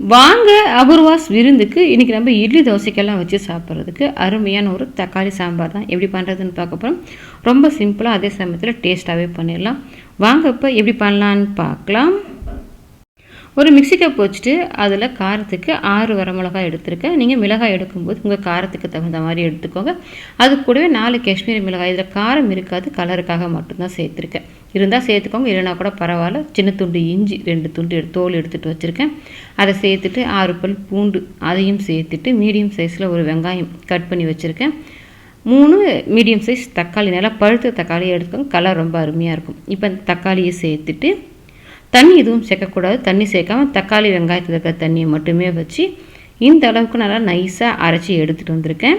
வாங்க அபூர்வாஸ் விருந்துக்கு இன்றைக்கி நம்ம இட்லி தோசைக்கெல்லாம் வச்சு சாப்பிட்றதுக்கு அருமையான ஒரு தக்காளி சாம்பார் தான். எப்படி பண்ணுறதுன்னு பார்க்க போகிறோம் ரொம்ப சிம்பிளாக அதே சமயத்தில் டேஸ்ட்டாகவே பண்ணிடலாம். வாங்க இப்போ எப்படி பண்ணலான்னு பார்க்கலாம். ஒரு மிக்சி கப் வச்சுட்டு அதில் காரத்துக்கு ஆறு வரமிளகாய் எடுத்திருக்கேன். நீங்கள் மிளகாய் எடுக்கும்போது உங்கள் காரத்துக்கு தகுந்த மாதிரி எடுத்துக்கோங்க. அது கூடவே நாலு காஷ்மீரி மிளகாய். இதில் காரம் இருக்காது கலருக்காக மட்டும்தான் சேர்த்துருக்கேன். இருந்தால் சேர்த்துக்கோங்க. இல்லைனா கூட பரவாயில்ல. சின்ன துண்டு இஞ்சி ரெண்டு துண்டு எடு தோல் எடுத்துகிட்டு வச்சுருக்கேன். அதை சேர்த்துட்டு ஆறு பல் பூண்டு அதையும் சேர்த்துட்டு மீடியம் சைஸில் ஒரு வெங்காயம் கட் பண்ணி வச்சுருக்கேன். மூணு மீடியம் சைஸ் தக்காளி நல்லா பழுத்த தக்காளியை எடுத்துக்கோங்க. கலர் ரொம்ப அருமையாக இருக்கும். இப்போ அந்த தக்காளியை சேர்த்துட்டு தண்ணி எதுவும் சேர்க்கக்கூடாது. தண்ணி சேர்க்காம தக்காளி வெங்காயத்தில் இருக்கிற தண்ணியை மட்டுமே வச்சு இந்த அளவுக்கு நல்லா நைஸாக அரைச்சி எடுத்துகிட்டு வந்திருக்கேன்.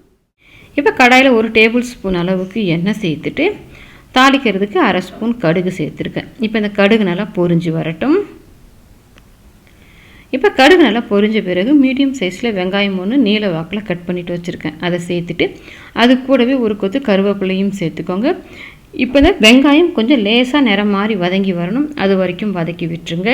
இப்போ கடாயில் ஒரு டேபிள் ஸ்பூன் அளவுக்கு எண்ணெய் சேர்த்துட்டு தாளிக்கிறதுக்கு அரை ஸ்பூன் கடுகு சேர்த்துருக்கேன். இப்போ இந்த கடுகு நல்லா பொரிஞ்சு வரட்டும். இப்போ கடுகு நல்லா பொரிஞ்ச பிறகு மீடியம் சைஸில் வெங்காயம் ஒன்று நீல வாக்கில் கட் பண்ணிவிட்டு வச்சுருக்கேன். அதை சேர்த்துட்டு அது கூடவே ஒரு கொத்து கருவேப்பிலையும் சேர்த்துக்கோங்க. இப்போ இந்த வெங்காயம் கொஞ்சம் லேசாக நிறம் மாறி வதங்கி வரணும். அது வரைக்கும் வதக்கி விட்டுருங்க.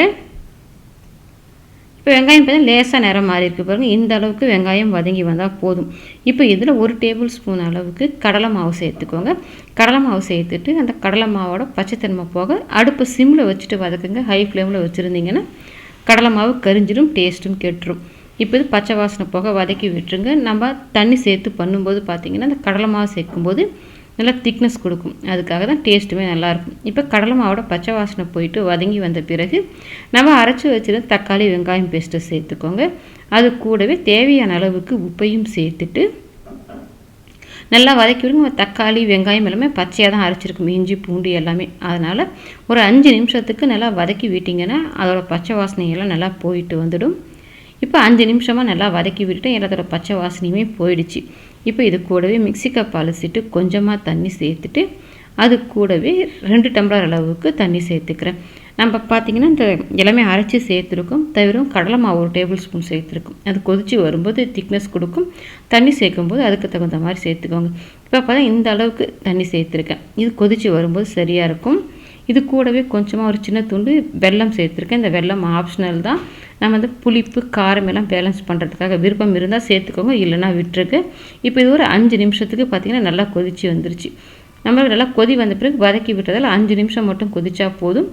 இப்போ வெங்காயம் பார்த்தா லேசாக நிறம் மாறி இருக்குது பாருங்கள் இந்த அளவுக்கு வெங்காயம் வதங்கி வந்தால் போதும். இப்போ இதில் ஒரு டேபிள் ஸ்பூன் அளவுக்கு கடலை மாவு சேர்த்துக்கோங்க. கடலை மாவு சேர்த்துட்டு அந்த கடலை மாவோட பச்சைத்தன்மை போக அடுப்பு சிம்மில் வச்சுட்டு வதக்குங்க. ஹை ஃப்ளேமில் வச்சுருந்தீங்கன்னா கடலை மாவு கரிஞ்சிடும் டேஸ்ட்டும் கெட்டுரும். இப்போ இது பச்சை வாசனை போக வதக்கி விட்டுருங்க. நம்ம தண்ணி சேர்த்து பண்ணும்போது பார்த்திங்கன்னா அந்த கடலை மாவு சேர்க்கும்போது நல்லா திக்னஸ் கொடுக்கும். அதுக்காக தான் டேஸ்ட்டுமே நல்லாயிருக்கும் இப்போ கடலை மாவோட பச்சை வாசனை போயிட்டு வதங்கி வந்த பிறகு நம்ம அரைச்சி வச்சுருந்த தக்காளி வெங்காயம் பேஸ்ட்டை சேர்த்துக்கோங்க. அது கூடவே தேவையான அளவுக்கு உப்பையும் சேர்த்துட்டு நல்லா வதக்கி விடுங்க. தக்காளி வெங்காயம் எல்லாமே பச்சையாக தான் அரைச்சிருக்கும். இஞ்சி பூண்டு எல்லாமே. அதனால் ஒரு அஞ்சு நிமிஷத்துக்கு நல்லா வதக்கி விட்டிங்கன்னா அதோட பச்சை வாசனையெல்லாம் நல்லா போயிட்டு வந்துடும். இப்போ அஞ்சு நிமிஷமாக நல்லா வதக்கி விட்டுட்டு எல்லாத்தோட பச்சை வாசனையுமே போயிடுச்சு. இப்போ இது கூடவே மிக்சி கப் அலசிட்டு கொஞ்சமாக தண்ணி சேர்த்துட்டு அது கூடவே ரெண்டு டம்ளர் அளவுக்கு தண்ணி சேர்த்துக்கிறேன். நம்ம பார்த்திங்கன்னா இந்த எல்லாமே அரைச்சி சேர்த்துருக்கோம். தவிர கடலை மாவு ஒரு டேபிள் ஸ்பூன் சேர்த்துருக்கோம். அது கொதித்து வரும்போது திக்னஸ் கொடுக்கும். தண்ணி சேர்க்கும்போது அதுக்கு தகுந்த மாதிரி சேர்த்துக்கோங்க. இப்போ பார்த்தா இந்த அளவுக்கு தண்ணி சேர்த்துருக்கேன். இது கொதித்து வரும்போது சரியாக இருக்கும். இது கூடவே கொஞ்சமாக ஒரு சின்ன துண்டு வெல்லம் சேர்த்துருக்கேன். இந்த வெல்லம் ஆப்ஷனல் தான். நம்ம வந்து புளிப்பு காரம் எல்லாம் பேலன்ஸ் பண்ணுறதுக்காக விருப்பம் இருந்தால் சேர்த்துக்கோங்க இல்லைனா விட்டுருக்கு இப்போ இது ஒரு அஞ்சு நிமிஷத்துக்கு பார்த்திங்கன்னா நல்லா கொதித்து வந்துருச்சு. நம்மளுக்கு நல்லா கொதி வந்த பிறகு வதக்கி விட்டதால் அஞ்சு நிமிஷம் மட்டும் கொதிச்சா போதும்.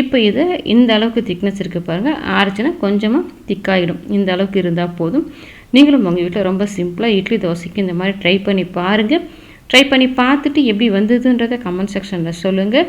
இப்போ இதை இந்த அளவுக்கு திக்னஸ் இருக்குது பாருங்கள் ஆறுச்சுன்னா கொஞ்சமாக திக்காயிடும். இந்த அளவுக்கு இருந்தால் போதும். நீங்களும் உங்கள் வீட்டில் ரொம்ப சிம்பிளாக இட்லி தோசைக்கு இந்த மாதிரி ட்ரை பண்ணி பாருங்கள் ட்ரை பண்ணி பார்த்துட்டு எப்படி வந்ததுன்றதை கமெண்ட் செக்ஷனில் சொல்லுங்கள்